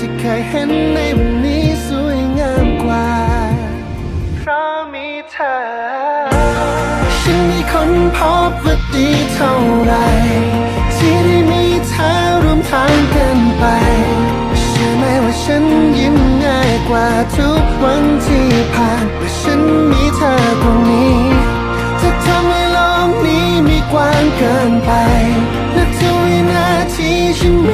ที่เคยเห็นในวันนี้สวยงามกว่า เพราะมีเธอ ฉันมีคนพบว่าดีเท่าไร ที่ได้มีเธอร่วมทางกันไปเชื่อไหมว่าฉันยิ้มง่ายกว่าทุกวันที่ผ่านว่าฉันมีเธอตรงนี้จะทำให้โลกนี้มีกว้างเกินไปและทุกวินาทีฉันมี